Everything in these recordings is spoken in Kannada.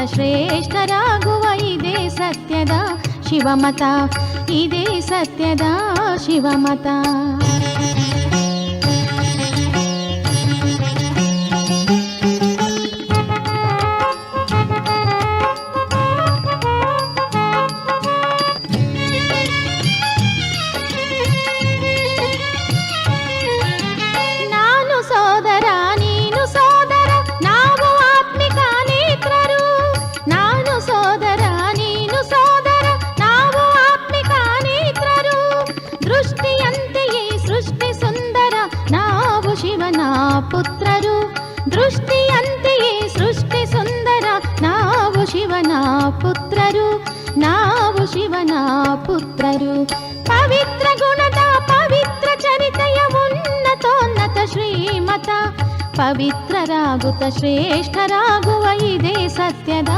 ಭಕ್ತ ಶ್ರೇಷ್ಠರಾಗುವ ಇದೇ ಸತ್ಯದ ಶಿವಮತ ಇದೇ ಸತ್ಯದ ಶಿವಮತ పుత్రరు పవిత్ర గుణత పవిತ್ರ చరితయ ఉన్నతోన్నత ಶ್ರೀಮತ ಪವಿತ್ರ ರಾಗುತ ಶ್ರೇಷ್ಠ ರಾಗುವ ಇದೇ ಸತ್ಯದ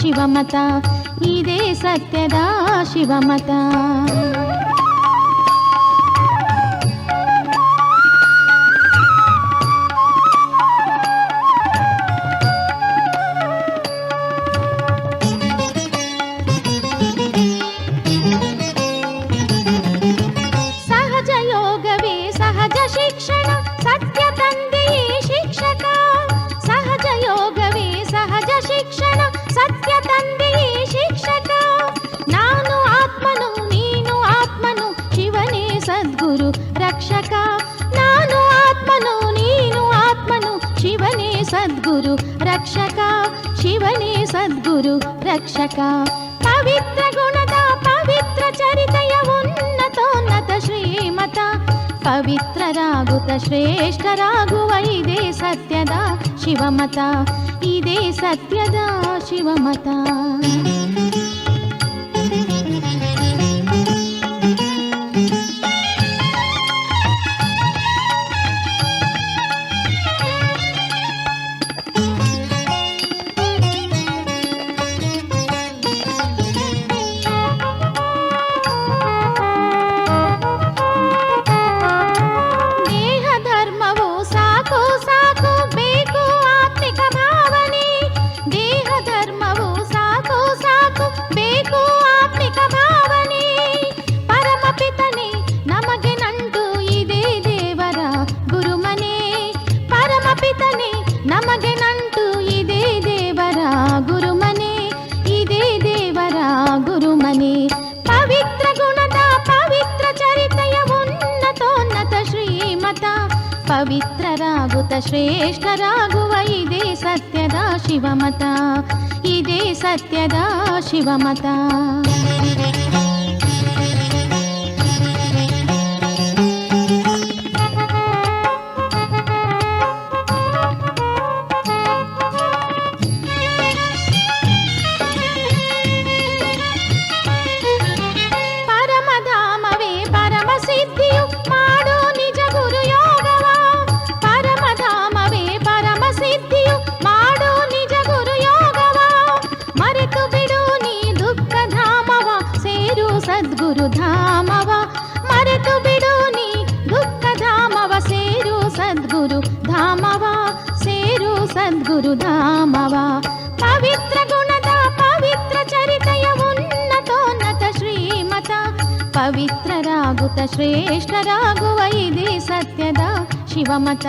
ಶಿವಮತ ಇದೇ ಸತ್ಯದ ಶಿವಮತ రక్షక శివనే సద్గురు రక్షక. పవిత్ర గుణద పవిత్ర చరితయ ఉన్నతోన్నత శ్రీమత. పవిತ್ರ ರಾಗುತ ಶ್ರೇಷ್ಠ ರಾಗುವ ಇದೇ ಸತ್ಯದ ಶಿವಮತ ಇದೇ ಸತ್ಯದ ಶಿವಮತ ಪವಿತ್ರರಾಗುತ್ತ ಶ್ರೇಷ್ಠರಾಗುವ ಇದೇ ಸತ್ಯದ ಶಿವಮತ ಇದೇ ಸತ್ಯದ ಶಿವಮತ మధురుధామవా పవిత్ర గుణద పవిత్ర చరితయ ఉన్నతోన్నత శ్రీమత. పవిತ್ರ రాగుత ಶ್ರೇಷ್ಠ ರಾಗುವ ಇದೇ ಸತ್ಯದ ಶಿವಮತ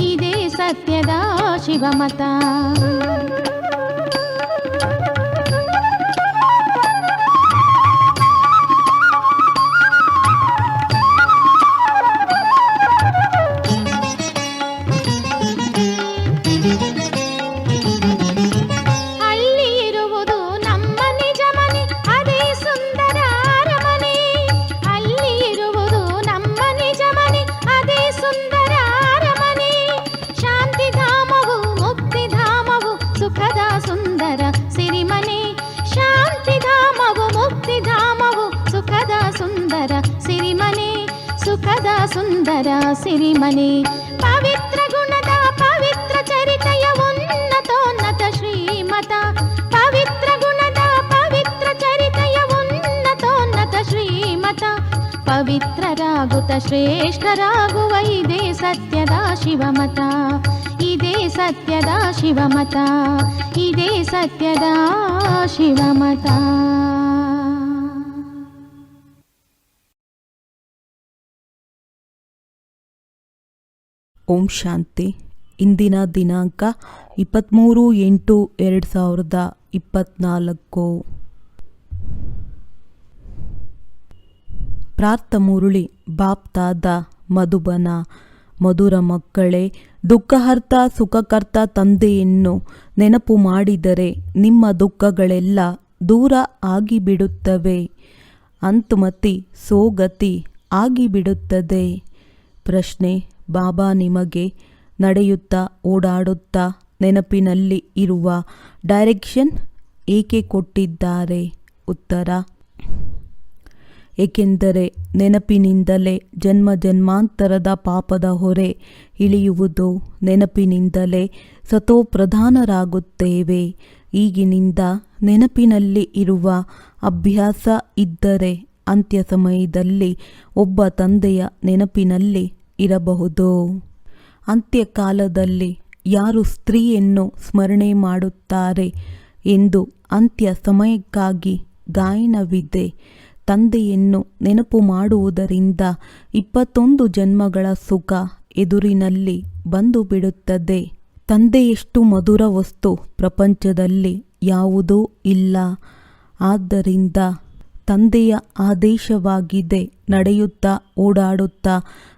ಇದೇ ಸತ್ಯದ ಶಿವಮತ సదా సుందర సిరిమణి. శాంతిధామవు ముక్తిధామవు సుఖద సుందర సిరిమణి. సుఖద సుందర సిరిమణి. పవిత్ర గుణద పవిత్ర చరితయ ఉన్నతోన్నత శ్రీమత. పవిత్ర గుణద పవిత్ర చరితయ ఉన్నతోన్నత శ్రీమత. పవిత్ర రాగుత శ్రేష్ఠ రాఘువైదే సత్యదా శివమత. ಸತ್ಯದ ಶಿವಮತ. ಇದೇ ಸತ್ಯದ ಶಿವಮತ. ಓಂ ಶಾಂತಿ. ಇಂದಿನ ದಿನಾಂಕ ಇಪ್ಪತ್ತ್ಮೂರು ಎಂಟು ಎರಡು ಸಾವಿರದ ಇಪ್ಪತ್ತ್ನಾಲ್ಕು ಪ್ರಾರ್ಥ ಮುರುಳಿ ಬಾಪ್ತಾದ ಮಧುಬನ. ಮಧುರ ಮಕ್ಕಳೇ ದುಃಖಹರ್ತ, ಸುಖಕರ್ತ ತಂದೆಯನ್ನು ನೆನಪು ಮಾಡಿದರೆ ನಿಮ್ಮ ದುಃಖಗಳೆಲ್ಲ ದೂರ ಆಗಿಬಿಡುತ್ತವೆ. ಅಂತುಮತಿ, ಸೋಗತಿ ಆಗಿಬಿಡುತ್ತದೆ. ಪ್ರಶ್ನೆ, ಬಾಬಾ ನಿಮಗೆ ನಡೆಯುತ್ತಾ, ಓಡಾಡುತ್ತಾ, ನೆನಪಿನಲ್ಲಿ ಇರುವ ಡೈರೆಕ್ಷನ್ ಏಕೆ ಕೊಟ್ಟಿದ್ದಾರೆ? ಉತ್ತರ ಏಕೆಂದರೆ ನೆನಪಿನಿಂದಲೇ ಜನ್ಮ ಜನ್ಮಾಂತರದ ಪಾಪದ ಹೊರೆ ಇಳಿಯುವುದು ನೆನಪಿನಿಂದಲೇ ಸತೋಪ್ರಧಾನರಾಗುತ್ತೇವೆ. ಈಗಿನಿಂದ ನೆನಪಿನಲ್ಲಿ ಇರುವ ಅಭ್ಯಾಸ ಇದ್ದರೆ ಅಂತ್ಯ ಸಮಯದಲ್ಲಿ ಒಬ್ಬ ತಂದೆಯ ನೆನಪಿನಲ್ಲಿ ಇರಬಹುದು. ಅಂತ್ಯಕಾಲದಲ್ಲಿ ಯಾರು ಸ್ತ್ರೀಯನ್ನು ಸ್ಮರಣೆ ಮಾಡುತ್ತಾರೆ ಎಂದು ಅಂತ್ಯ ಸಮಯಕ್ಕಾಗಿ ಗಾಯನವಿದೆ. ತಂದೆಯನ್ನು ನೆನಪು ಮಾಡುವುದರಿಂದ ಇಪ್ಪತ್ತೊಂದು ಜನ್ಮಗಳ ಸುಖ ಎದುರಿನಲ್ಲಿ ಬಂದು ಬಿಡುತ್ತದೆ ತಂದೆಯಷ್ಟು ಮಧುರ ವಸ್ತು ಪ್ರಪಂಚದಲ್ಲಿ ಯಾವುದೂ ಇಲ್ಲ. ಆದ್ದರಿಂದ ತಂದೆಯ ಆದೇಶವಾಗಿದೆ, ನಡೆಯುತ್ತಾ ಓಡಾಡುತ್ತಾ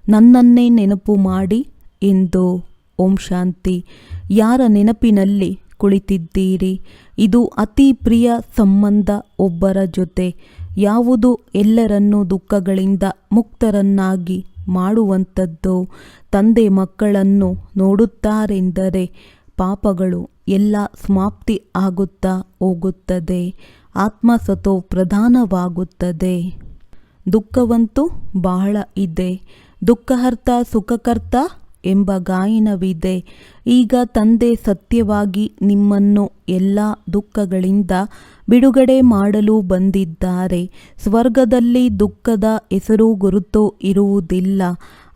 ನನ್ನನ್ನೇ ನೆನಪು ಮಾಡಿ ಎಂದು. ಓಂ ಶಾಂತಿ. ಯಾರ ನೆನಪಿನಲ್ಲಿ ಕುಳಿತಿದ್ದೀರಿ? ಇದು ಅತಿ ಪ್ರಿಯ ಸಂಬಂಧ ಒಬ್ಬರ ಜೊತೆ. ಯಾವುದು ಎಲ್ಲರನ್ನೂ ದುಃಖಗಳಿಂದ ಮುಕ್ತರನ್ನಾಗಿ ಮಾಡುವಂಥದ್ದು ತಂದೆ ಮಕ್ಕಳನ್ನು ನೋಡುತ್ತಾರೆಂದರೆ ಪಾಪಗಳು ಎಲ್ಲ ಸಮಾಪ್ತಿ ಆಗುತ್ತಾ ಹೋಗುತ್ತದೆ ಆತ್ಮಸತೋ ಪ್ರಧಾನವಾಗುತ್ತದೆ. ದುಃಖವಂತೂ ಬಹಳ ಇದೆ. ದುಃಖಹರ್ತ ಸುಖಕರ್ತ ಎಂಬ ಗಾಯನವಿದೆ. ಈಗ ತಂದೆ ಸತ್ಯವಾಗಿ ನಿಮ್ಮನ್ನು ಎಲ್ಲ ದುಃಖಗಳಿಂದ ಬಿಡುಗಡೆ ಮಾಡಲು ಬಂದಿದ್ದಾರೆ. ಸ್ವರ್ಗದಲ್ಲಿ ದುಃಖದ ಹೆಸರು ಗುರುತು ಇರುವುದಿಲ್ಲ.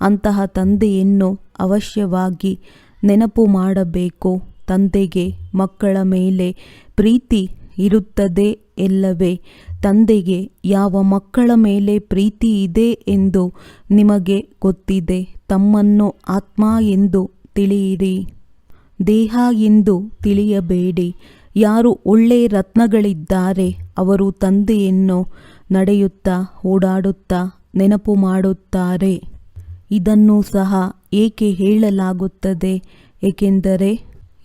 ಅಂತಹ ತಂದೆಯನ್ನು ಅವಶ್ಯವಾಗಿ ನೆನಪು ಮಾಡಬೇಕು. ತಂದೆಗೆ ಮಕ್ಕಳ ಮೇಲೆ ಪ್ರೀತಿ ಇರುತ್ತದೆ ಎಲ್ಲವೇ. ತಂದೆಗೆ ಯಾವ ಮಕ್ಕಳ ಮೇಲೆ ಪ್ರೀತಿ ಇದೆ ಎಂದು ನಿಮಗೆ ಗೊತ್ತಿದೆ. ತಮ್ಮನ್ನು ಆತ್ಮ ಎಂದು ತಿಳಿಯಿರಿ. ದೇಹ ಎಂದು ತಿಳಿಯಬೇಡಿ. ಯಾರು ಒಳ್ಳೆ ರತ್ನಗಳಿದ್ದಾರೆ, ಅವರು ತಂದೆಯನ್ನು ನಡೆಯುತ್ತಾ, ಓಡಾಡುತ್ತಾ, ನೆನಪು ಮಾಡುತ್ತಾರೆ. ಇದನ್ನು ಸಹ ಏಕೆ ಹೇಳಲಾಗುತ್ತದೆ? ಏಕೆಂದರೆ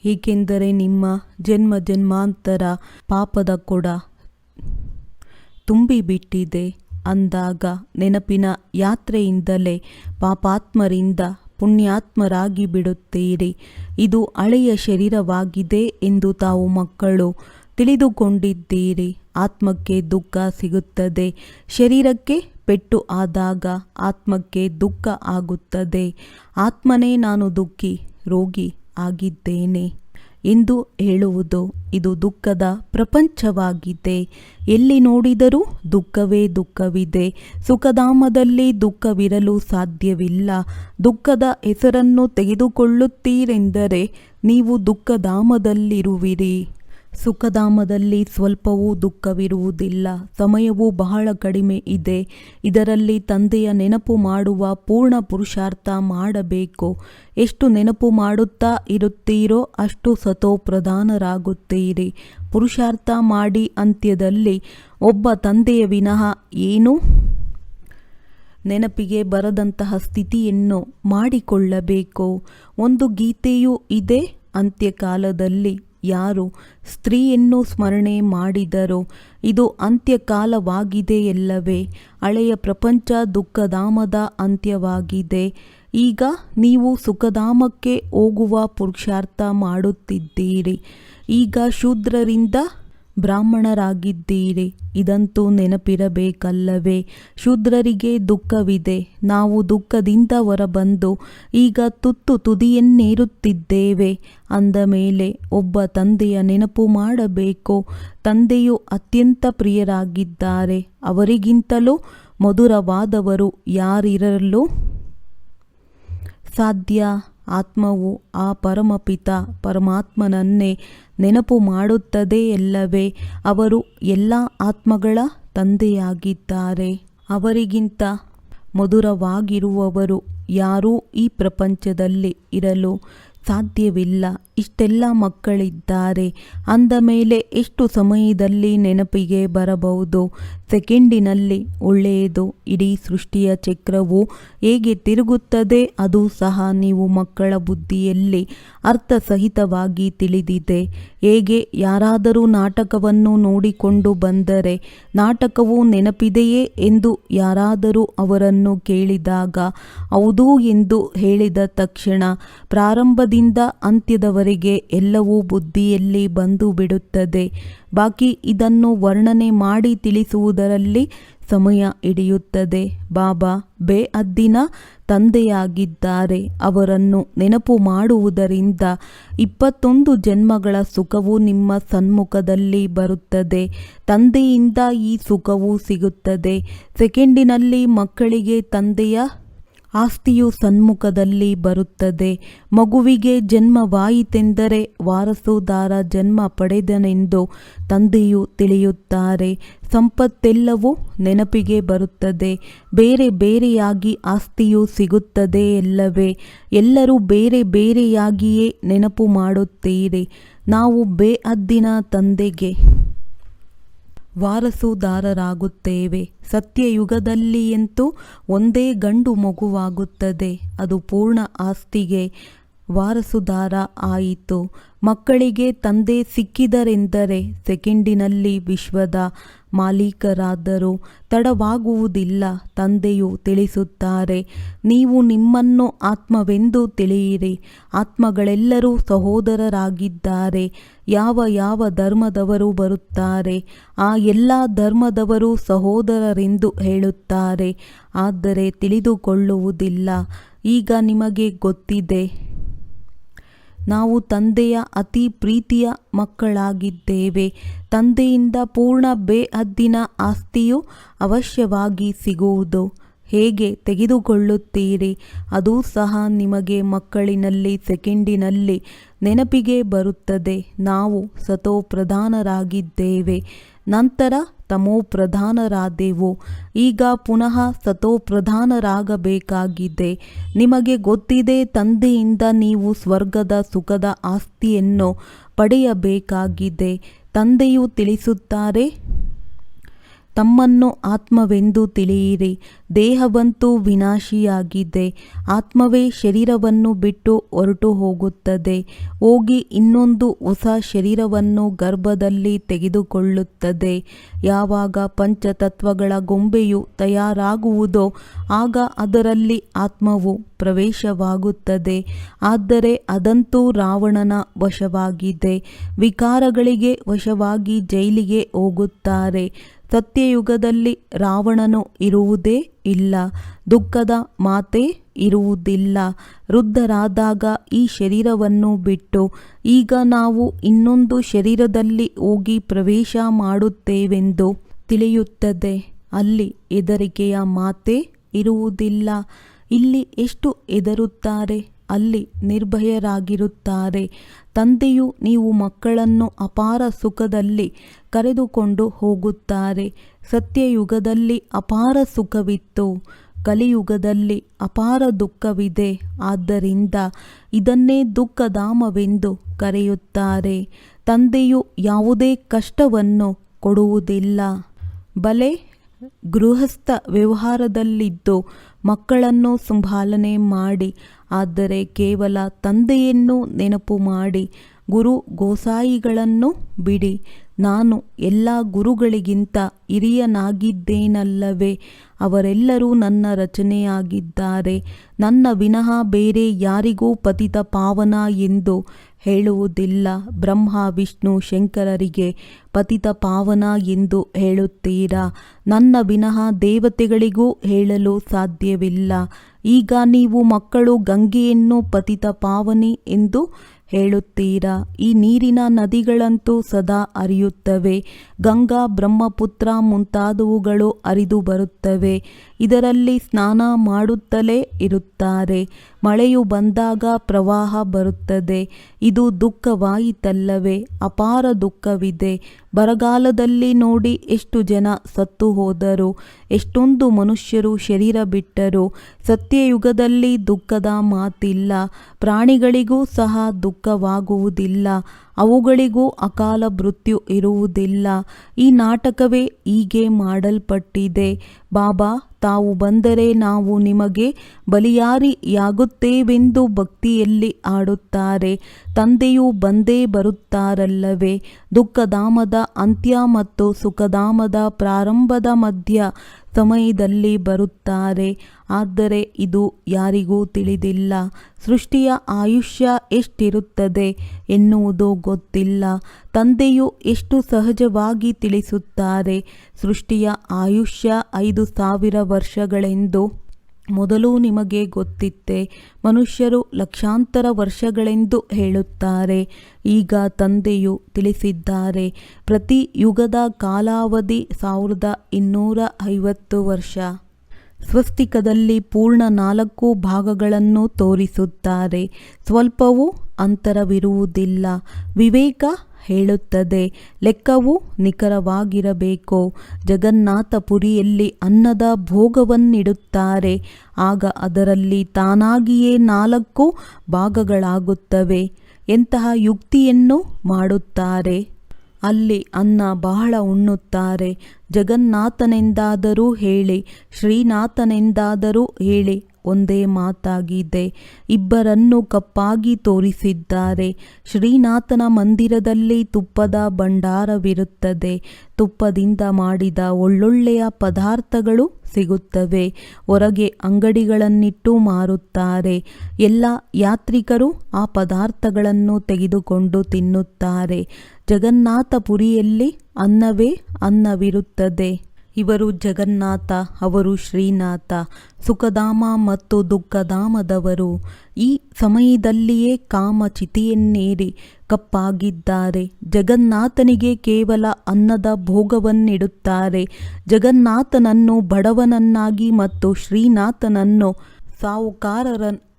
ಏಕೆಂದರೆ ನಿಮ್ಮ ಜನ್ಮ ಜನ್ಮಾಂತರ ಪಾಪದ ಕೊಡ ತುಂಬಿಬಿಟ್ಟಿದೆ. ಅಂದಾಗ ನೆನಪಿನ ಯಾತ್ರೆಯಿಂದಲೇ ಪಾಪಾತ್ಮರಿಂದ ಪುಣ್ಯಾತ್ಮರಾಗಿ ಬಿಡುತ್ತೀರಿ. ಇದು ಹಳೆಯ ಶರೀರವಾಗಿದೆ ಎಂದು ತಾವು ಮಕ್ಕಳು ತಿಳಿದುಕೊಂಡಿದ್ದೀರಿ. ಆತ್ಮಕ್ಕೆ ದುಃಖ ಸಿಗುತ್ತದೆ. ಶರೀರಕ್ಕೆ ಪೆಟ್ಟು ಆದಾಗ ಆತ್ಮಕ್ಕೆ ದುಃಖ ಆಗುತ್ತದೆ. ಆತ್ಮನೇ ನಾನು ದುಃಖಿ, ರೋಗಿ ಆಗಿದ್ದೇನೆ. ಎಂದು ಹೇಳುವುದು. ಇದು ದುಃಖದ ಪ್ರಪಂಚವಾಗಿದೆ. ಎಲ್ಲಿ ನೋಡಿದರೂ ದುಃಖವೇ ದುಃಖವಿದೆ. ಸುಖಧಾಮದಲ್ಲಿ ದುಃಖವಿರಲು ಸಾಧ್ಯವಿಲ್ಲ. ದುಃಖದ ಹೆಸರನ್ನು ತೆಗೆದುಕೊಳ್ಳುತ್ತೀರೆಂದರೆ ನೀವು ದುಃಖಧಾಮದಲ್ಲಿರುವಿರಿ. ಸುಖಧಾಮದಲ್ಲಿ ಸ್ವಲ್ಪವೂ ದುಃಖವಿರುವುದಿಲ್ಲ. ಸಮಯವೂ ಬಹಳ ಕಡಿಮೆ ಇದೆ. ಇದರಲ್ಲಿ ತಂದೆಯ ನೆನಪು ಮಾಡುವ ಪೂರ್ಣ ಪುರುಷಾರ್ಥ ಮಾಡಬೇಕು. ಎಷ್ಟು ನೆನಪು ಮಾಡುತ್ತಾ ಇರುತ್ತೀರೋ ಅಷ್ಟು ಸತೋಪ್ರಧಾನರಾಗುತ್ತೀರಿ. ಪುರುಷಾರ್ಥ ಮಾಡಿ ಅಂತ್ಯದಲ್ಲಿ ಒಬ್ಬ ತಂದೆಯ ವಿನಃ ಏನು? ನೆನಪಿಗೆ ಬರದಂತಹ ಸ್ಥಿತಿಯನ್ನು ಮಾಡಿಕೊಳ್ಳಬೇಕು. ಒಂದು ಗೀತೆಯೂ ಇದೆ ಅಂತ್ಯಕಾಲದಲ್ಲಿ. ಯಾರು? ಸ್ತ್ರೀಯನ್ನು ಸ್ಮರಣೆ ಮಾಡಿದರೋ ಇದು ಅಂತ್ಯಕಾಲವಾಗಿದೆಯಲ್ಲವೇ ಹಳೆಯ ಪ್ರಪಂಚ ದುಃಖಧಾಮದ ಅಂತ್ಯವಾಗಿದೆ. ಈಗ ನೀವು ಸುಖಧಾಮಕ್ಕೆ ಹೋಗುವ ಪುರುಷಾರ್ಥ ಮಾಡುತ್ತಿದ್ದೀರಿ. ಈಗ ಶೂದ್ರರಿಂದ ಬ್ರಾಹ್ಮಣರಾಗಿದ್ದೀರಿ. ಇದಂತೂ ನೆನಪಿರಬೇಕಲ್ಲವೇ? ಶೂದ್ರರಿಗೆ ದುಃಖವಿದೆ. ನಾವು ದುಃಖದಿಂದ ಹೊರಬಂದು ಈಗ ತುತ್ತು ತುದಿಯನ್ನೇರುತ್ತಿದ್ದೇವೆ. ಅಂದ ಮೇಲೆ ಒಬ್ಬ ತಂದೆಯ ನೆನಪು ಮಾಡಬೇಕು. ತಂದೆಯು ಅತ್ಯಂತ ಪ್ರಿಯರಾಗಿದ್ದಾರೆ. ಅವರಿಗಿಂತಲೂ ಮಧುರವಾದವರು ಯಾರಿರಲು ಸಾಧ್ಯ? ಆತ್ಮವು ಆ ಪರಮಪಿತ ಪರಮಾತ್ಮನನ್ನೇ ನೆನಪು ಮಾಡುತ್ತದೆ ಎಲ್ಲವೇ ಅವರು ಎಲ್ಲ ಆತ್ಮಗಳ ತಂದೆಯಾಗಿದ್ದಾರೆ. ಅವರಿಗಿಂತ ಮಧುರವಾಗಿರುವವರು ಯಾರೂ ಈ ಪ್ರಪಂಚದಲ್ಲಿ ಇರಲು ಸಾಧ್ಯವಿಲ್ಲ. ಇಷ್ಟೆಲ್ಲ ಮಕ್ಕಳಿದ್ದಾರೆ. ಅಂದ ಮೇಲೆ ಎಷ್ಟು ಸಮಯದಲ್ಲಿ ನೆನಪಿಗೆ ಬರಬಹುದು? ಸೆಕೆಂಡಿನಲ್ಲಿ ಒಳ್ಳೆಯದು. ಇಡೀ ಸೃಷ್ಟಿಯ ಚಕ್ರವು ಹೇಗೆ ತಿರುಗುತ್ತದೆ ಅದು ಸಹ ನೀವು ಮಕ್ಕಳ ಬುದ್ಧಿಯಲ್ಲಿ ಅರ್ಥಸಹಿತವಾಗಿ ತಿಳಿದಿದೆ. ಹೇಗೆ ಯಾರಾದರೂ ನಾಟಕವನ್ನು ನೋಡಿಕೊಂಡು ಬಂದರೆ ನಾಟಕವು ನೆನಪಿದೆಯೇ ಎಂದು ಯಾರಾದರೂ ಅವರನ್ನು ಕೇಳಿದಾಗ, ಹೌದು ಎಂದು ಹೇಳಿದ ತಕ್ಷಣ ಪ್ರಾರಂಭದಿಂದ ಅಂತ್ಯದವರೆಗೆ ಎಲ್ಲವೂ ಬುದ್ಧಿಯಲ್ಲಿ ಬಂದು ಬಿಡುತ್ತದೆ. ಬಾಕಿ ಇದನ್ನು ವರ್ಣನೆ ಮಾಡಿ ತಿಳಿಸುವುದರಲ್ಲಿ ಸಮಯ ಹಿಡಿಯುತ್ತದೆ. ಬಾಬಾ ಬೇ ಅದ್ದಿನ ತಂದೆಯಾಗಿದ್ದಾರೆ. ಅವರನ್ನು ನೆನಪು ಮಾಡುವುದರಿಂದ ಇಪ್ಪತ್ತೊಂದು ಜನ್ಮಗಳ ಸುಖವು ನಿಮ್ಮ ಸನ್ಮುಖದಲ್ಲಿ ಬರುತ್ತದೆ. ತಂದೆಯಿಂದ ಈ ಸುಖವು ಸಿಗುತ್ತದೆ. ಸೆಕೆಂಡಿನಲ್ಲಿ ಮಕ್ಕಳಿಗೆ ತಂದೆಯ ಆಸ್ತಿಯು ಸನ್ಮುಖದಲ್ಲಿ ಬರುತ್ತದೆ. ಮಗುವಿಗೆ ಜನ್ಮವಾಯಿತೆಂದರೆ ವಾರಸುದಾರ ಜನ್ಮ ಪಡೆದನೆಂದು ತಂದೆಯು ತಿಳಿಯುತ್ತಾರೆ. ಸಂಪತ್ತೆಲ್ಲವೂ ನೆನಪಿಗೆ ಬರುತ್ತದೆ. ಬೇರೆ ಬೇರೆಯಾಗಿ ಆಸ್ತಿಯು ಸಿಗುತ್ತದೆ ಎಲ್ಲವೇ ಎಲ್ಲರೂ ಬೇರೆ ಬೇರೆಯಾಗಿಯೇ ನೆನಪು ಮಾಡುತ್ತೀರಿ. ನಾವು ಬೇಅದ್ದಿನ ತಂದೆಗೆ ವಾರಸುದಾರರಾಗುತ್ತೇವೆ. ಸತ್ಯಯುಗದಲ್ಲಿಯಂತೂ ಒಂದೇ ಗಂಡು ಮಗುವಾಗುತ್ತದೆ. ಅದು ಪೂರ್ಣ ಆಸ್ತಿಗೆ ವಾರಸುದಾರ ಆಯಿತು. ಮಕ್ಕಳಿಗೆ ತಂದೆ ಸಿಕ್ಕಿದರೆಂದರೆ ಸೆಕೆಂಡಿನಲ್ಲಿ ವಿಶ್ವದ ಮಾಲೀಕರಾದರೂ ತಡವಾಗುವುದಿಲ್ಲ. ತಂದೆಯು ತಿಳಿಸುತ್ತಾರೆ, ನೀವು ನಿಮ್ಮನ್ನು ಆತ್ಮವೆಂದು ತಿಳಿಯಿರಿ. ಆತ್ಮಗಳೆಲ್ಲರೂ ಸಹೋದರರಾಗಿದ್ದಾರೆ. ಯಾವ ಯಾವ ಧರ್ಮದವರು ಬರುತ್ತಾರೆ, ಆ ಎಲ್ಲ ಧರ್ಮದವರು ಸಹೋದರರೆಂದು ಹೇಳುತ್ತಾರೆ, ಆದರೆ ತಿಳಿದುಕೊಳ್ಳುವುದಿಲ್ಲ. ಈಗ ನಿಮಗೆ ಗೊತ್ತಿದೆ, ನಾವು ತಂದೆಯ ಅತಿ ಪ್ರೀತಿಯ ಮಕ್ಕಳಾಗಿದ್ದೇವೆ. ತಂದೆಯಿಂದ ಪೂರ್ಣ ಬೇಹದ್ದಿನ ಆಸ್ತಿಯು ಅವಶ್ಯವಾಗಿ ಸಿಗುವುದು. ಹೇಗೆ ತೆಗೆದುಕೊಳ್ಳುತ್ತೀರಿ? ಅದೂ ಸಹ ನಿಮಗೆ ಮಕ್ಕಳಿನಲ್ಲಿ, ಸೆಕೆಂಡಿನಲ್ಲಿ ನೆನಪಿಗೆ ಬರುತ್ತದೆ. ನಾವು ಸತೋ ಪ್ರಧಾನರಾಗಿದ್ದೇವೆ ನಂತರ ತಮೋ ಪ್ರಧಾನರಾದೆವು ಈಗ ಪುನಃ ಸತೋ ಪ್ರಧಾನರಾಗಬೇಕಾಗಿದೆ ನಿಮಗೆ ಗೊತ್ತಿದೆ, ತಂದೆಯಿಂದ ನೀವು ಸ್ವರ್ಗದ ಸುಖದ ಆಸ್ತಿಯನ್ನು ಪಡೆಯಬೇಕಾಗಿದೆ. ತಂದೆಯು ತಿಳಿಸುತ್ತಾರೆ ತಮ್ಮನ್ನು ಆತ್ಮವೆಂದು ತಿಳಿಯಿರಿ. ದೇಹವಂತೂ ವಿನಾಶಿಯಾಗಿದೆ. ಆತ್ಮವೇ ಶರೀರವನ್ನು ಬಿಟ್ಟು ಹೊರಟು ಹೋಗುತ್ತದೆ. ಹೋಗಿ ಇನ್ನೊಂದು ಹೊಸ ಶರೀರವನ್ನು ಗರ್ಭದಲ್ಲಿ ತೆಗೆದುಕೊಳ್ಳುತ್ತದೆ. ಯಾವಾಗ ಪಂಚತತ್ವಗಳ ಗೊಂಬೆಯು ತಯಾರಾಗುವುದೋ ಆಗ ಅದರಲ್ಲಿ ಆತ್ಮವು ಪ್ರವೇಶವಾಗುತ್ತದೆ. ಆದರೆ ಅದಂತೂ ರಾವಣನ ವಶವಾಗಿದೆ. ವಿಕಾರಗಳಿಗೆ ವಶವಾಗಿ ಜೈಲಿಗೆ ಹೋಗುತ್ತಾರೆ. ಸತ್ಯಯುಗದಲ್ಲಿ ರಾವಣನು ಇರುವುದೇ ಇಲ್ಲ, ದುಃಖದ ಮಾತೇ ಇರುವುದಿಲ್ಲ. ವೃದ್ಧರಾದಾಗ ಈ ಶರೀರವನ್ನು ಬಿಟ್ಟು ಈಗ ನಾವು ಇನ್ನೊಂದು ಶರೀರದಲ್ಲಿ ಹೋಗಿ ಪ್ರವೇಶ ಮಾಡುತ್ತೇವೆಂದು ತಿಳಿಯುತ್ತದೆ. ಅಲ್ಲಿ ಹೆದರಿಕೆಯ ಮಾತೇ ಇರುವುದಿಲ್ಲ. ಇಲ್ಲಿ ಎಷ್ಟು ಹೆದರುತ್ತಾರೆ? ಅಲ್ಲಿ ನಿರ್ಭಯರಾಗಿರುತ್ತಾರೆ. ತಂದೆಯು ನೀವು ಮಕ್ಕಳನ್ನು ಅಪಾರ ಸುಖದಲ್ಲಿ ಕರೆದುಕೊಂಡು ಹೋಗುತ್ತಾರೆ. ಸತ್ಯಯುಗದಲ್ಲಿ ಅಪಾರ ಸುಖವಿತ್ತು. ಕಲಿಯುಗದಲ್ಲಿ ಅಪಾರ ದುಃಖವಿದೆ. ಆದ್ದರಿಂದ ಇದನ್ನೇ ದುಃಖಧಾಮವೆಂದು ಕರೆಯುತ್ತಾರೆ. ತಂದೆಯು ಯಾವುದೇ ಕಷ್ಟವನ್ನು ಕೊಡುವುದಿಲ್ಲ. ಬಲೆ ಗೃಹಸ್ಥ ವ್ಯವಹಾರದಲ್ಲಿದ್ದು ಮಕ್ಕಳನ್ನು ಸಂಭಾಲನೆ ಮಾಡಿ ಆದರೆ ಕೇವಲ ತಂದೆಯನ್ನು ನೆನಪು ಮಾಡಿ ಗುರು ಗೋಸಾಯಿಗಳನ್ನು ಬಿಡಿ. ನಾನು ಎಲ್ಲ ಗುರುಗಳಿಗಿಂತ ಹಿರಿಯನಾಗಿದ್ದೇನಲ್ಲವೇ? ಅವರೆಲ್ಲರೂ ನನ್ನ ರಚನೆಯಾಗಿದ್ದಾರೆ. ನನ್ನ ವಿನಃ ಬೇರೆ ಯಾರಿಗೂ ಪತಿತ ಪಾವನ ಎಂದು ಹೇಳುವುದಿಲ್ಲ. ಬ್ರಹ್ಮ, ವಿಷ್ಣು, ಶಂಕರರಿಗೆ ಪತಿತ ಪಾವನ ಎಂದು ಹೇಳುತ್ತೀರಾ? ನನ್ನ ವಿನಃ ದೇವತೆಗಳಿಗೂ ಹೇಳಲು ಸಾಧ್ಯವಿಲ್ಲ. ಈಗ ನೀವು ಮಕ್ಕಳು ಗಂಗೆಯನ್ನು ಪತಿತ ಪಾವನಿ ಎಂದು ಹೇಳುತ್ತೀರಾ? ಈ ನೀರಿನ ನದಿಗಳಂತೂ ಸದಾ ಹರಿಯುತ್ತವೆ. ಗಂಗಾ ಬ್ರಹ್ಮಪುತ್ರ ಮುಂತಾದವುಗಳು ಹರಿದು ಬರುತ್ತವೆ. ಇದರಲ್ಲಿ ಸ್ನಾನ ಮಾಡುತ್ತಲೇ ಇರುತ್ತಾರೆ. ಮಳೆಯು ಬಂದಾಗ ಪ್ರವಾಹ ಬರುತ್ತದೆ. ಇದು ದುಃಖವಾಯಿತಲ್ಲವೇ? ಅಪಾರ ದುಃಖವಿದೆ. ಬರಗಾಲದಲ್ಲಿ ನೋಡಿ ಎಷ್ಟು ಜನ ಸತ್ತು ಹೋದರು. ಎಷ್ಟೊಂದು ಮನುಷ್ಯರು ಶರೀರ ಬಿಟ್ಟರು. ಸತ್ಯಯುಗದಲ್ಲಿ ದುಃಖದ ಮಾತಿಲ್ಲ. ಪ್ರಾಣಿಗಳಿಗೂ ಸಹ ದುಃಖವಾಗುವುದಿಲ್ಲ. ಅವುಗಳಿಗೂ ಅಕಾಲ ಮೃತ್ಯು ಇರುವುದಿಲ್ಲ. ಈ ನಾಟಕವೇ ಹೀಗೆ ಮಾಡಲ್ಪಟ್ಟಿದೆ. ಬಾಬಾ ತಾವು ಬಂದರೆ ನಾವು ನಿಮಗೆ ಬಲಿಯಾರಿಯಾಗುತ್ತೇವೆಂದು ಭಕ್ತಿಯಲ್ಲಿ ಆಡುತ್ತಾರೆ ತಂದೆಯು ಬಂದೇ ಬರುತ್ತಾರಲ್ಲವೇ? ದುಃಖಧಾಮದ ಅಂತ್ಯ ಮತ್ತು ಸುಖಧಾಮದ ಪ್ರಾರಂಭದ ಮಧ್ಯ ಸಮಯದಲ್ಲಿ ಬರುತ್ತಾರೆ. ಆದರೆ ಇದು ಯಾರಿಗೂ ತಿಳಿದಿಲ್ಲ. ಸೃಷ್ಟಿಯ ಆಯುಷ್ಯ ಎಷ್ಟಿರುತ್ತದೆ ಎನ್ನುವುದು ಗೊತ್ತಿಲ್ಲ. ತಂದೆಯು ಎಷ್ಟು ಸಹಜವಾಗಿ ತಿಳಿಸುತ್ತಾರೆ. ಸೃಷ್ಟಿಯ ಆಯುಷ್ಯ ಐದು ಸಾವಿರ ವರ್ಷಗಳೆಂದು ಮೊದಲು ನಿಮಗೆ ಗೊತ್ತಿತ್ತೆ. ಮನುಷ್ಯರು ಲಕ್ಷಾಂತರ ವರ್ಷಗಳೆಂದು ಹೇಳುತ್ತಾರೆ. ಈಗ ತಂದೆಯು ತಿಳಿಸಿದ್ದಾರೆ. ಪ್ರತಿ ಯುಗದ ಕಾಲಾವಧಿ ಸಾವಿರದ ಇನ್ನೂರ ಐವತ್ತು ವರ್ಷ. ಸ್ವಸ್ತಿಕದಲ್ಲಿ ಪೂರ್ಣ ನಾಲ್ಕು ಭಾಗಗಳನ್ನು ತೋರಿಸುತ್ತಾರೆ. ಸ್ವಲ್ಪವೂ ಅಂತರವಿರುವುದಿಲ್ಲ. ವಿವೇಕ ಹೇಳುತ್ತದೆ, ಲೆಕ್ಕವು ನಿಖರವಾಗಿರಬೇಕು. ಜಗನ್ನಾಥಪುರಿಯಲ್ಲಿ ಅನ್ನದ ಭೋಗವನ್ನಿಡುತ್ತಾರೆ. ಆಗ ಅದರಲ್ಲಿ ತಾನಾಗಿಯೇ ನಾಲ್ಕು ಭಾಗಗಳಾಗುತ್ತವೆ. ಎಂತಹ ಯುಕ್ತಿಯನ್ನು ಮಾಡುತ್ತಾರೆ? ಅಲ್ಲಿ ಅನ್ನ ಬಹಳ ಉಣ್ಣುತ್ತಾರೆ. ಜಗನ್ನಾಥನೆಂದಾದರೂ ಹೇಳಿ, ಶ್ರೀನಾಥನೆಂದಾದರೂ ಹೇಳಿ ಒಂದೇ ಮಾತಾಗಿದೆ. ಇಬ್ಬರನ್ನು ಕಪ್ಪಾಗಿ ತೋರಿಸಿದ್ದಾರೆ. ಶ್ರೀನಾಥನ ಮಂದಿರದಲ್ಲಿ ತುಪ್ಪದ ಭಂಡಾರವಿರುತ್ತದೆ. ತುಪ್ಪದಿಂದ ಮಾಡಿದ ಒಳ್ಳೊಳ್ಳೆಯ ಪದಾರ್ಥಗಳು ಸಿಗುತ್ತವೆ. ಹೊರಗೆ ಅಂಗಡಿಗಳನ್ನಿಟ್ಟು ಮಾರುತ್ತಾರೆ. ಎಲ್ಲ ಯಾತ್ರಿಕರು ಆ ಪದಾರ್ಥಗಳನ್ನು ತೆಗೆದುಕೊಂಡು ತಿನ್ನುತ್ತಾರೆ. ಜಗನ್ನಾಥಪುರಿಯಲ್ಲಿ ಅನ್ನವೇ ಅನ್ನವಿರುತ್ತದೆ. ಇವರು ಜಗನ್ನಾಥ, ಅವರು ಶ್ರೀನಾಥ, ಸುಖಧಾಮ ಮತ್ತು ದುಃಖಧಾಮದವರು. ಈ ಸಮಯದಲ್ಲಿಯೇ ಕಾಮಚಿತಿಯನ್ನೇರಿ ಕಪ್ಪಾಗಿದ್ದಾರೆ. ಜಗನ್ನಾಥನಿಗೆ ಕೇವಲ ಅನ್ನದ ಭೋಗವನ್ನಿಡುತ್ತಾರೆ. ಜಗನ್ನಾಥನನ್ನು ಬಡವನನ್ನಾಗಿ ಮತ್ತು ಶ್ರೀನಾಥನನ್ನು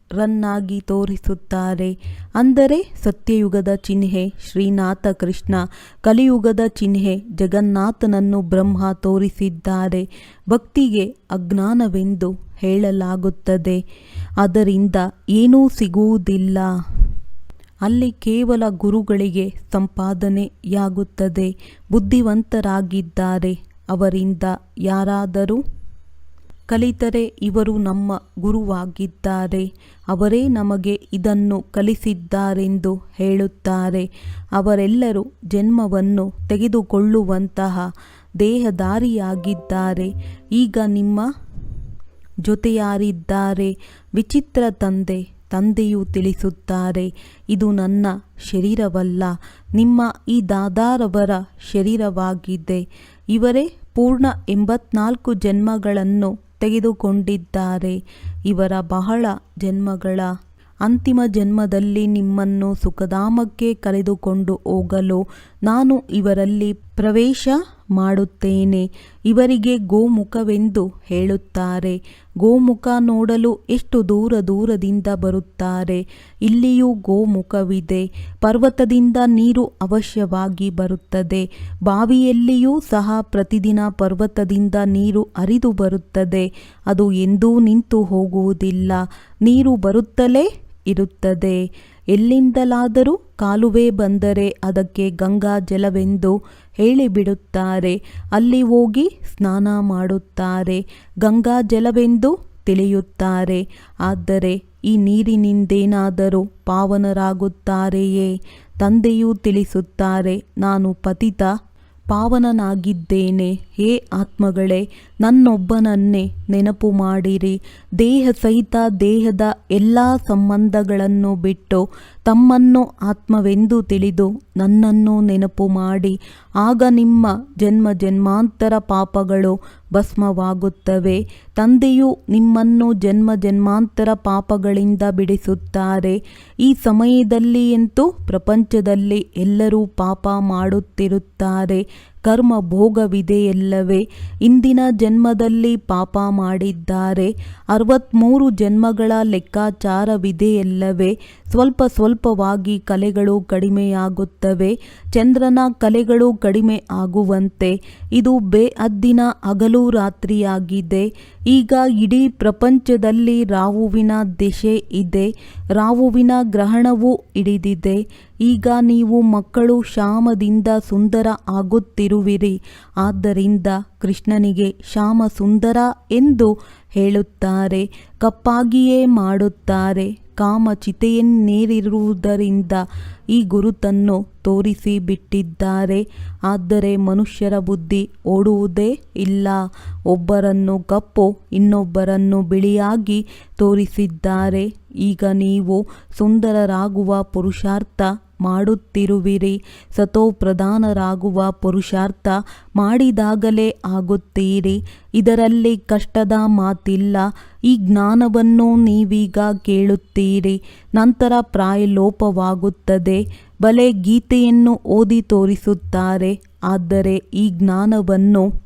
ಸಾಹುಕಾರರನ್ನಾಗಿ ತೋರಿಸುತ್ತಾರೆ. ಅಂದರೆ ಸತ್ಯಯುಗದ ಚಿಹ್ನೆ ಶ್ರೀನಾಥ ಕೃಷ್ಣ, ಕಲಿಯುಗದ ಚಿಹ್ನೆ ಜಗನ್ನಾಥನನ್ನು ಬ್ರಹ್ಮ ತೋರಿಸಿದ್ದಾರೆ. ಭಕ್ತಿಗೆ ಅಜ್ಞಾನವೆಂದು ಹೇಳಲಾಗುತ್ತದೆ. ಅದರಿಂದ ಏನೂ ಸಿಗುವುದಿಲ್ಲ. ಅಲ್ಲಿ ಕೇವಲ ಗುರುಗಳಿಗೆ ಸಂಪಾದನೆಯಾಗುತ್ತದೆ. ಬುದ್ಧಿವಂತರಾಗಿದ್ದಾರೆ. ಅವರಿಂದ ಯಾರಾದರೂ ಕಲಿತರೆ ಇವರು ನಮ್ಮ ಗುರುವಾಗಿದ್ದಾರೆ. ಅವರೇ ನಮಗೆ ಇದನ್ನು ಕಲಿಸಿದ್ದಾರೆಂದು ಹೇಳುತ್ತಾರೆ. ಅವರೆಲ್ಲರೂ ಜನ್ಮವನ್ನು ತೆಗೆದುಕೊಳ್ಳುವಂತಹ ದೇಹದಾರಿಯಾಗಿದ್ದಾರೆ ಈಗ ನಿಮ್ಮ ಜೊತೆಯಾರಿದ್ದಾರೆ. ವಿಚಿತ್ರ ತಂದೆ ತಂದೆಯು ತಿಳಿಸುತ್ತಾರೆ, ಇದು ನನ್ನ ಶರೀರವಲ್ಲ. ನಿಮ್ಮ ಈ ದಾದಾರವರ ಶರೀರವಾಗಿದೆ. ಇವರೇ ಪೂರ್ಣ ಎಂಬತ್ನಾಲ್ಕು ಜನ್ಮಗಳನ್ನು ತೆಗೆದುಕೊಂಡಿದ್ದಾರೆ. ಇವರ ಬಹಳ ಜನ್ಮಗಳ ಅಂತಿಮ ಜನ್ಮದಲ್ಲಿ ನಿಮ್ಮನ್ನು ಸುಖಧಾಮಕ್ಕೆ ಕರೆದುಕೊಂಡು ಹೋಗಲು ನಾನು ಇವರಲ್ಲಿ ಪ್ರವೇಶ ಮಾಡುತ್ತೇನೆ. ಇವರಿಗೆ ಗೋಮುಖವೆಂದು ಹೇಳುತ್ತಾರೆ. ಗೋಮುಖ ನೋಡಲು ಎಷ್ಟು ದೂರ ದೂರದಿಂದ ಬರುತ್ತಾರೆ. ಇಲ್ಲಿಯೂ ಗೋಮುಖವಿದೆ. ಪರ್ವತದಿಂದ ನೀರು ಅವಶ್ಯವಾಗಿ ಬರುತ್ತದೆ. ಬಾವಿಯಲ್ಲಿಯೂ ಸಹ ಪ್ರತಿದಿನ ಪರ್ವತದಿಂದ ನೀರು ಹರಿದು ಬರುತ್ತದೆ. ಅದು ಎಂದೂ ನಿಂತು ಹೋಗುವುದಿಲ್ಲ. ನೀರು ಬರುತ್ತಲೇ ಇರುತ್ತದೆ. ಎಲ್ಲಿಂದಲಾದರೂ ಕಾಲುವೆ ಬಂದರೆ ಅದಕ್ಕೆ ಗಂಗಾ ಜಲವೆಂದು ಹೇಳಿಬಿಡುತ್ತಾರೆ. ಅಲ್ಲಿ ಹೋಗಿ ಸ್ನಾನ ಮಾಡುತ್ತಾರೆ. ಗಂಗಾ ಜಲವೆಂದು ತಿಳಿಯುತ್ತಾರೆ. ಆದರೆ ಈ ನೀರಿನಿಂದೇನಾದರೂ ಪಾವನರಾಗುತ್ತಾರೆಯೇ? ತಂದೆಯೂ ತಿಳಿಸುತ್ತಾರೆ, ನಾನು ಪತಿತ, ಪಾವನನಾಗಿದ್ದೇನೆ. ಹೇ ಆತ್ಮಗಳೇ, ನನ್ನೊಬ್ಬನನ್ನೇ ನೆನಪು ಮಾಡಿರಿ. ದೇಹ ಸಹಿತ ದೇಹದ ಎಲ್ಲ ಸಂಬಂಧಗಳನ್ನು ಬಿಟ್ಟು ತಮ್ಮನ್ನು ಆತ್ಮವೆಂದು ತಿಳಿದು ನನ್ನನ್ನು ನೆನಪು ಮಾಡಿ. ಆಗ ನಿಮ್ಮ ಜನ್ಮ ಜನ್ಮಾಂತರ ಪಾಪಗಳು ಭಸ್ಮವಾಗುತ್ತವೆ. ತಂದೆಯು ನಿಮ್ಮನ್ನು ಜನ್ಮ ಜನ್ಮಾಂತರ ಪಾಪಗಳಿಂದ ಬಿಡಿಸುತ್ತಾರೆ. ಈ ಸಮಯದಲ್ಲಿ ಎಂತೂ ಪ್ರಪಂಚದಲ್ಲಿ ಎಲ್ಲರೂ ಪಾಪ ಮಾಡುತ್ತಿರುತ್ತಾರೆ. ಕರ್ಮ ಭೋಗವಿದೆಯಲ್ಲವೇ? ಇಂದಿನ ಜನ್ಮದಲ್ಲಿ ಪಾಪ ಮಾಡಿದ್ದಾರೆ. ಅರವತ್ತ್ಮೂರು ಜನ್ಮಗಳ ಲೆಕ್ಕಾಚಾರವಿದೆಯಲ್ಲವೇ? ಸ್ವಲ್ಪ ಸ್ವಲ್ಪವಾಗಿ ಕಲೆಗಳು ಕಡಿಮೆಯಾಗುತ್ತವೆ. ಚಂದ್ರನ ಕಲೆಗಳು ಕಡಿಮೆ ಆಗುವಂತೆ. ಇದು ಬೇಅದ್ದಿನ ಹಗಲು ರಾತ್ರಿಯಾಗಿದೆ. ಈಗ ಇಡೀ ಪ್ರಪಂಚದಲ್ಲಿ ರಾಹುವಿನ ದಿಶೆ ಇದೆ. ರಾಹುವಿನ ಗ್ರಹಣವೂ ಹಿಡಿದಿದೆ. ಈಗ ನೀವು ಮಕ್ಕಳು ಶ್ಯಾಮದಿಂದ ಸುಂದರ ಆಗುತ್ತಿರುವಿರಿ. ಆದ್ದರಿಂದ ಕೃಷ್ಣನಿಗೆ ಶ್ಯಾಮ ಸುಂದರ ಎಂದು ಹೇಳುತ್ತಾರೆ. ಕಪ್ಪಾಗಿಯೇ ಮಾಡುತ್ತಾರೆ. ಕಾಮ ಚಿತೆಯನ್ನೇರಿರುವುದರಿಂದ ಈ ಗುರುತನ್ನು ತೋರಿಸಿ ಬಿಟ್ಟಿದ್ದಾರೆ ಆದರೆ ಮನುಷ್ಯರ ಬುದ್ಧಿ ಓಡುವುದೇ ಇಲ್ಲ. ಒಬ್ಬರನ್ನು ಕಪ್ಪು, ಇನ್ನೊಬ್ಬರನ್ನು ಬಿಳಿಯಾಗಿ ತೋರಿಸಿದ್ದಾರೆ. ಈಗ ನೀವು ಸುಂದರರಾಗುವ ಪುರುಷಾರ್ಥ ಮಾಡುತ್ತಿರುವಿರಿ. ಸತೋ ಪ್ರಧಾನರಾಗುವ ಪುರುಷಾರ್ಥ ಮಾಡಿದಾಗಲೇ ಆಗುತ್ತೀರಿ. ಇದರಲ್ಲಿ ಕಷ್ಟದ ಮಾತಿಲ್ಲ. ಈ ಜ್ಞಾನವನ್ನು ನೀವೀಗ ಕೇಳುತ್ತೀರಿ. ನಂತರ ಪ್ರಾಯಲೋಪವಾಗುತ್ತದೆ. ಬಲೆ ಗೀತೆಯನ್ನು ಓದಿ ತೋರಿಸುತ್ತಾರೆ. ಆದರೆ ಈ ಜ್ಞಾನವನ್ನು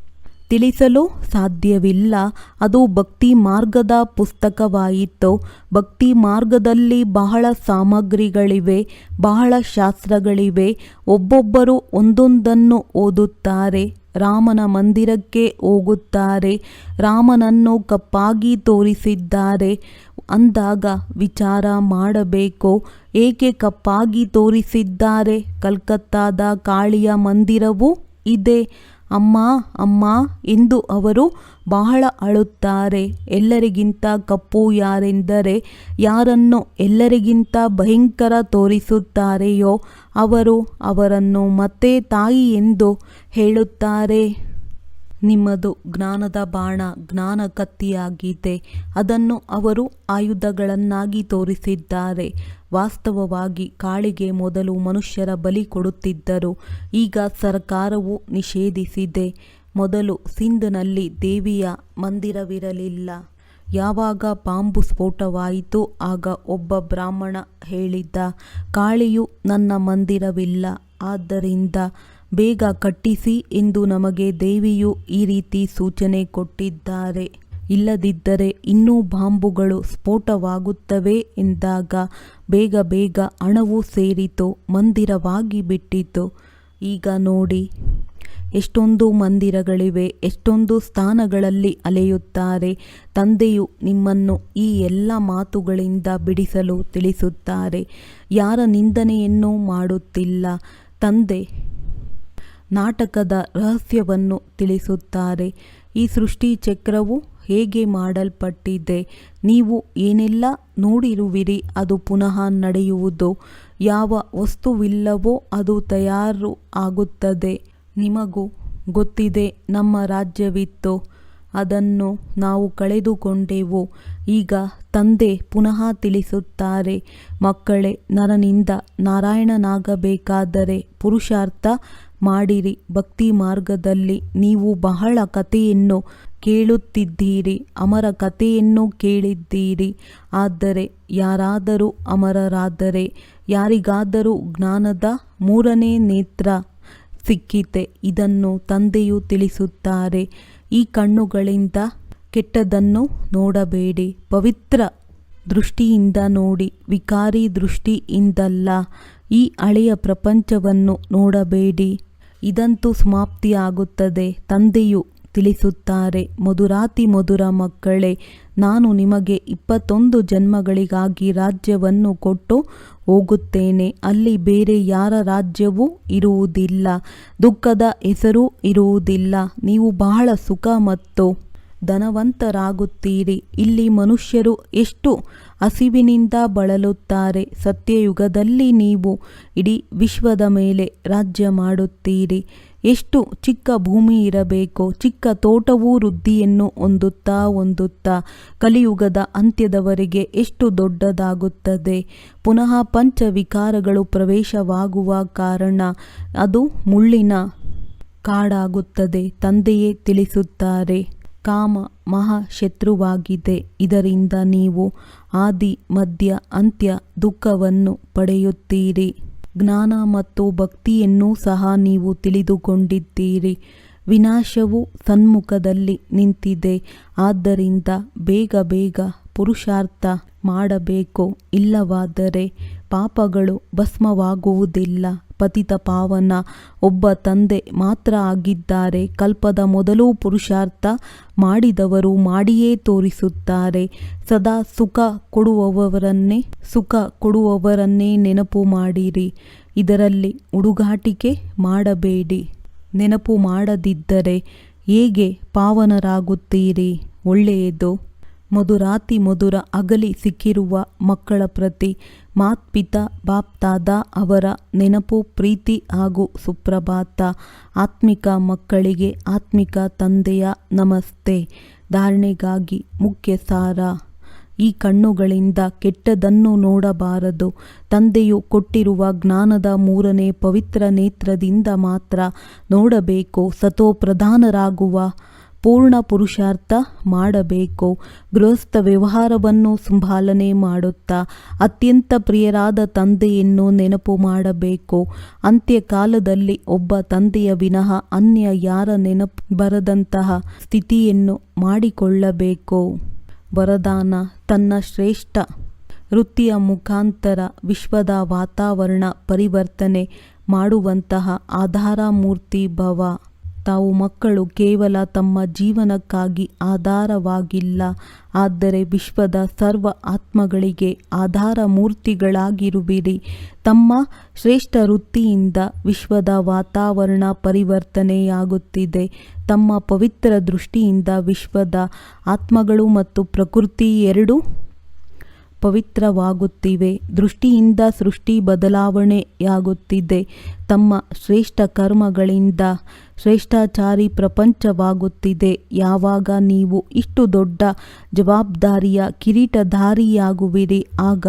ತಿಳಿಸಲು ಸಾಧ್ಯವಿಲ್ಲ. ಅದು ಭಕ್ತಿ ಮಾರ್ಗದ ಪುಸ್ತಕವಾಯಿತು. ಭಕ್ತಿ ಮಾರ್ಗದಲ್ಲಿ ಬಹಳ ಸಾಮಗ್ರಿಗಳಿವೆ, ಬಹಳ ಶಾಸ್ತ್ರಗಳಿವೆ. ಒಬ್ಬೊಬ್ಬರು ಒಂದೊಂದನ್ನು ಓದುತ್ತಾರೆ, ರಾಮನ ಮಂದಿರಕ್ಕೆ ಹೋಗುತ್ತಾರೆ, ರಾಮನನ್ನು ಕಪ್ಪಾಗಿ ತೋರಿಸಿದ್ದಾರೆ. ಅಂದಾಗ ವಿಚಾರ ಮಾಡಬೇಕು, ಏಕೆ ಕಪ್ಪಾಗಿ ತೋರಿಸಿದ್ದಾರೆ? ಕಲ್ಕತ್ತಾದ ಕಾಳಿಯ ಮಂದಿರವೂ ಇದೆ. ಅಮ್ಮ ಅಮ್ಮ ಎಂದು ಅವರು ಬಹಳ ಅಳುತ್ತಾರೆ. ಎಲ್ಲರಿಗಿಂತ ಕಪ್ಪು ಯಾರೆಂದರೆ ಯಾರನ್ನು ಎಲ್ಲರಿಗಿಂತ ಭಯಂಕರ ತೋರಿಸುತ್ತಾರೆಯೋ ಅವರು ಅವರನ್ನು ಮತ್ತೆ ತಾಯಿ ಎಂದು ಹೇಳುತ್ತಾರೆ. ನಿಮ್ಮದು ಜ್ಞಾನದ ಬಾಣ ಜ್ಞಾನ ಕತ್ತಿಯಾಗಿದೆ ಅದನ್ನು ಅವರು ಆಯುಧಗಳನ್ನಾಗಿ ತೋರಿಸಿದ್ದಾರೆ. ವಾಸ್ತವವಾಗಿ ಕಾಳಿಗೆ ಮೊದಲು ಮನುಷ್ಯರ ಬಲಿ ಕೊಡುತ್ತಿದ್ದರು. ಈಗ ಸರ್ಕಾರವು ನಿಷೇಧಿಸಿದೆ. ಮೊದಲು ಸಿಂಧ್ನಲ್ಲಿ ದೇವಿಯ ಮಂದಿರವಿರಲಿಲ್ಲ. ಯಾವಾಗ ಬಾಂಬು ಸ್ಫೋಟವಾಯಿತು, ಆಗ ಒಬ್ಬ ಬ್ರಾಹ್ಮಣ ಹೇಳಿದ್ದ, ಕಾಳಿಯು ನನ್ನ ಮಂದಿರವಿಲ್ಲ. ಆದ್ದರಿಂದ ಬೇಗ ಕಟ್ಟಿಸಿ ಎಂದು ನಮಗೆ ದೇವಿಯು ಈ ರೀತಿ ಸೂಚನೆ ಕೊಟ್ಟಿದ್ದಾರೆ. ಇಲ್ಲದಿದ್ದರೆ ಇನ್ನೂ ಬಾಂಬುಗಳು ಸ್ಫೋಟವಾಗುತ್ತವೆ ಎಂದಾಗ ಬೇಗ ಬೇಗ ಹಣವು ಸೇರಿತು, ಮಂದಿರವಾಗಿ ಬಿಟ್ಟಿತು. ಈಗ ನೋಡಿ, ಎಷ್ಟೊಂದು ಮಂದಿರಗಳಿವೆ, ಎಷ್ಟೊಂದು ಸ್ಥಾನಗಳಲ್ಲಿ ಅಲೆಯುತ್ತಾರೆ. ತಂದೆಯು ನಿಮ್ಮನ್ನು ಈ ಎಲ್ಲ ಮಾತುಗಳಿಂದ ಬಿಡಿಸಲು ತಿಳಿಸುತ್ತಾರೆ. ಯಾರ ನಿಂದನೆಯನ್ನು ಮಾಡುತ್ತಿಲ್ಲ. ತಂದೆ ನಾಟಕದ ರಹಸ್ಯವನ್ನು ತಿಳಿಸುತ್ತಾರೆ. ಈ ಸೃಷ್ಟಿ ಚಕ್ರವು ಹೇಗೆ ಮಾಡಲ್ಪಟ್ಟಿದೆ? ನೀವು ಏನೆಲ್ಲ ನೋಡಿರುವಿರಿ? ಅದು ಪುನಃ ನಡೆಯುವುದು? ಯಾವ ವಸ್ತುವಿಲ್ಲವೋ ಅದು ತಯಾರು ಆಗುತ್ತದೆ. ನಿಮಗೂ ಗೊತ್ತಿದೆ, ನಮ್ಮ ರಾಜ್ಯವಿತ್ತು. ಅದನ್ನು ನಾವು ಕಳೆದುಕೊಂಡೆವು. ಈಗ ತಂದೆ ಪುನಃ ತಿಳಿಸುತ್ತಾರೆ, ಮಕ್ಕಳೇ, ನರನಿಂದ ನಾರಾಯಣನಾಗಬೇಕಾದರೆ ಪುರುಷಾರ್ಥ ಮಾಡಿರಿ. ಭಕ್ತಿ ಮಾರ್ಗದಲ್ಲಿ ನೀವು ಬಹಳ ಕಥೆಯನ್ನು ಕೇಳುತ್ತಿದ್ದೀರಿ, ಅಮರ ಕಥೆಯನ್ನು ಕೇಳಿದ್ದೀರಿ. ಆದರೆ ಯಾರಾದರೂ ಅಮರರಾದರೆ ಯಾರಿಗಾದರೂ ಜ್ಞಾನದ ಮೂರನೇ ನೇತ್ರ ಸಿಕ್ಕಿತೆ, ಇದನ್ನು ತಂದೆಯು ತಿಳಿಸುತ್ತಾರೆ. ಈ ಕಣ್ಣುಗಳಿಂದ ಕೆಟ್ಟದನ್ನು ನೋಡಬೇಡಿ, ಪವಿತ್ರ ದೃಷ್ಟಿಯಿಂದ ನೋಡಿ, ವಿಕಾರಿ ದೃಷ್ಟಿಯಿಂದಲ್ಲ. ಈ ಹಳೆಯ ಪ್ರಪಂಚವನ್ನು ನೋಡಬೇಡಿ. ಇದಂತೂ ಸಮಾಪ್ತಿಯಾಗುತ್ತದೆ, ತಂದೆಯು ತಿಳಿಸುತ್ತಾರೆ. ಮಧುರಾತಿ ಮಧುರ ಮಕ್ಕಳೇ, ನಾನು ನಿಮಗೆ ಇಪ್ಪತ್ತೊಂದು ಜನ್ಮಗಳಿಗಾಗಿ ರಾಜ್ಯವನ್ನು ಕೊಟ್ಟು ಹೋಗುತ್ತೇನೆ. ಅಲ್ಲಿ ಬೇರೆ ಯಾರ ರಾಜ್ಯವೂ ಇರುವುದಿಲ್ಲ. ದುಃಖದ ಹೆಸರು ಇರುವುದಿಲ್ಲ. ನೀವು ಬಹಳ ಸುಖ ಮತ್ತು ಧನವಂತರಾಗುತ್ತೀರಿ. ಇಲ್ಲಿ ಮನುಷ್ಯರು ಎಷ್ಟು ಹಸಿವಿನಿಂದ ಬಳಲುತ್ತಾರೆ. ಸತ್ಯಯುಗದಲ್ಲಿ ನೀವು ಇಡೀ ವಿಶ್ವದ ಮೇಲೆ ರಾಜ್ಯ ಮಾಡುತ್ತೀರಿ. ಎಷ್ಟು ಚಿಕ್ಕ ಭೂಮಿ ಇರಬೇಕೋ, ಚಿಕ್ಕ ತೋಟವೂ ವೃದ್ಧಿಯನ್ನು ಹೊಂದುತ್ತಾ ಹೊಂದುತ್ತಾ ಕಲಿಯುಗದ ಅಂತ್ಯದವರೆಗೆ ಎಷ್ಟು ದೊಡ್ಡದಾಗುತ್ತದೆ. ಪುನಃ ಪಂಚ ವಿಕಾರಗಳು ಪ್ರವೇಶವಾಗುವ ಕಾರಣ ಅದು ಮುಳ್ಳಿನ ಕಾಡಾಗುತ್ತದೆ, ತಂದೆಯೇ ತಿಳಿಸುತ್ತಾರೆ. ಕಾಮ ಮಹಾಶತ್ರುವಾಗಿದೆ, ಇದರಿಂದ ನೀವು ಆದಿ ಮಧ್ಯ ಅಂತ್ಯ ದುಃಖವನ್ನು ಪಡೆಯುತ್ತೀರಿ. ಜ್ಞಾನ ಮತ್ತು ಭಕ್ತಿಯನ್ನು ಸಹ ನೀವು ತಿಳಿದುಕೊಂಡಿದ್ದೀರಿ. ವಿನಾಶವು ಸನ್ಮುಖದಲ್ಲಿ ನಿಂತಿದೆ. ಆದ್ದರಿಂದ ಬೇಗ ಬೇಗ ಪುರುಷಾರ್ಥ ಮಾಡಬೇಕು. ಇಲ್ಲವಾದರೆ ಪಾಪಗಳು ಭಸ್ಮವಾಗುವುದಿಲ್ಲ. ಪತಿತ ಪಾವನ ಒಬ್ಬ ತಂದೆ ಮಾತ್ರ ಆಗಿದ್ದಾರೆ. ಕಲ್ಪದ ಮೊದಲು ಪುರುಷಾರ್ಥ ಮಾಡಿದವರು ಮಾಡಿಯೇ ತೋರಿಸುತ್ತಾರೆ. ಸದಾ ಸುಖ ಕೊಡುವವರನ್ನೇ ಸುಖ ಕೊಡುವವರನ್ನೇ ನೆನಪು ಮಾಡಿರಿ. ಇದರಲ್ಲಿ ಹುಡುಗಾಟಿಕೆ ಮಾಡಬೇಡಿ. ನೆನಪು ಮಾಡದಿದ್ದರೆ ಹೇಗೆ ಪಾವನರಾಗುತ್ತೀರಿ? ಒಳ್ಳೆಯದು. ಮಧುರಾತಿ ಮಧುರ ಅಗಲಿ ಸಿಕ್ಕಿರುವ ಮಕ್ಕಳ ಪ್ರತಿ ಮಾತ್ಪಿತ, ಬಾಪ್ತಾದ ಅವರ ನೆನಪು, ಪ್ರೀತಿ ಹಾಗೂ ಸುಪ್ರಭಾತ. ಆತ್ಮಿಕ ಮಕ್ಕಳಿಗೆ ಆತ್ಮಿಕ ತಂದೆಯ ನಮಸ್ತೆ. ಧಾರಣೆಗಾಗಿ ಮುಖ್ಯ ಸಾರ ಈ ಕಣ್ಣುಗಳಿಂದ ಕೆಟ್ಟದನ್ನು ನೋಡಬಾರದು. ತಂದೆಯು ಕೊಟ್ಟಿರುವ ಜ್ಞಾನದ ಮೂರನೇ ಪವಿತ್ರ ನೇತ್ರದಿಂದ ಮಾತ್ರ ನೋಡಬೇಕು. ಸತೋ ಪ್ರಧಾನರಾಗುವ ಪೂರ್ಣ ಪುರುಷಾರ್ಥ ಮಾಡಬೇಕು. ಗೃಹಸ್ಥ ವ್ಯವಹಾರವನ್ನು ಸಂಭಾಲನೆ ಮಾಡುತ್ತಾ ಅತ್ಯಂತ ಪ್ರಿಯರಾದ ತಂದೆಯನ್ನು ನೆನಪು ಮಾಡಬೇಕು. ಅಂತ್ಯಕಾಲದಲ್ಲಿ ಒಬ್ಬ ತಂದೆಯ ವಿನಃ ಅನ್ಯ ಯಾರ ನೆನಪು ಬರದಂತಹ ಸ್ಥಿತಿಯನ್ನು ಮಾಡಿಕೊಳ್ಳಬೇಕು. ವರದಾನ, ತನ್ನ ಶ್ರೇಷ್ಠ ವೃತ್ತಿಯ ಮುಖಾಂತರ ವಿಶ್ವದ ವಾತಾವರಣ ಪರಿವರ್ತನೆ ಮಾಡುವಂತಹ ಆಧಾರ ಮೂರ್ತಿ ಭವ. ತಾವು ಮಕ್ಕಳು ಕೇವಲ ತಮ್ಮ ಜೀವನಕ್ಕಾಗಿ ಆಧಾರವಾಗಿಲ್ಲ, ಆದರೆ ವಿಶ್ವದ ಸರ್ವ ಆತ್ಮಗಳಿಗೆ ಆಧಾರ ಮೂರ್ತಿಗಳಾಗಿರುವಿರಿ ತಮ್ಮ ಶ್ರೇಷ್ಠ ವೃತ್ತಿಯಿಂದ ವಿಶ್ವದ ವಾತಾವರಣ ಪರಿವರ್ತನೆಯಾಗುತ್ತಿದೆ. ತಮ್ಮ ಪವಿತ್ರ ದೃಷ್ಟಿಯಿಂದ ವಿಶ್ವದ ಆತ್ಮಗಳು ಮತ್ತು ಪ್ರಕೃತಿ ಎರಡೂ ಪವಿತ್ರವಾಗುತ್ತಿವೆ. ದೃಷ್ಟಿಯಿಂದ ಸೃಷ್ಟಿ ಬದಲಾವಣೆಯಾಗುತ್ತಿದೆ. ತಮ್ಮ ಶ್ರೇಷ್ಠ ಕರ್ಮಗಳಿಂದ ಶ್ರೇಷ್ಠಾಚಾರಿ ಪ್ರಪಂಚವಾಗುತ್ತಿದೆ. ಯಾವಾಗ ನೀವು ಇಷ್ಟು ದೊಡ್ಡ ಜವಾಬ್ದಾರಿಯ ಕಿರೀಟಧಾರಿಯಾಗುವಿರಿ, ಆಗ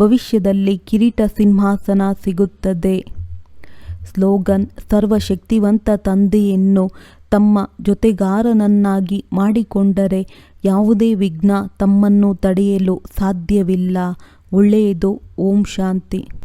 ಭವಿಷ್ಯದಲ್ಲಿ ಕಿರೀಟ ಸಿಂಹಾಸನ ಸಿಗುತ್ತದೆ. ಸ್ಲೋಗನ್, ಸರ್ವಶಕ್ತಿವಂತ ತಂದೆಯನ್ನು ತಮ್ಮ ಜೊತೆಗಾರನನ್ನಾಗಿ ಮಾಡಿಕೊಂಡರೆ ಯಾವುದೇ ವಿಘ್ನ ತಮ್ಮನ್ನು ತಡೆಯಲು ಸಾಧ್ಯವಿಲ್ಲ. ಒಳ್ಳೆಯದು. ಓಂ ಶಾಂತಿ.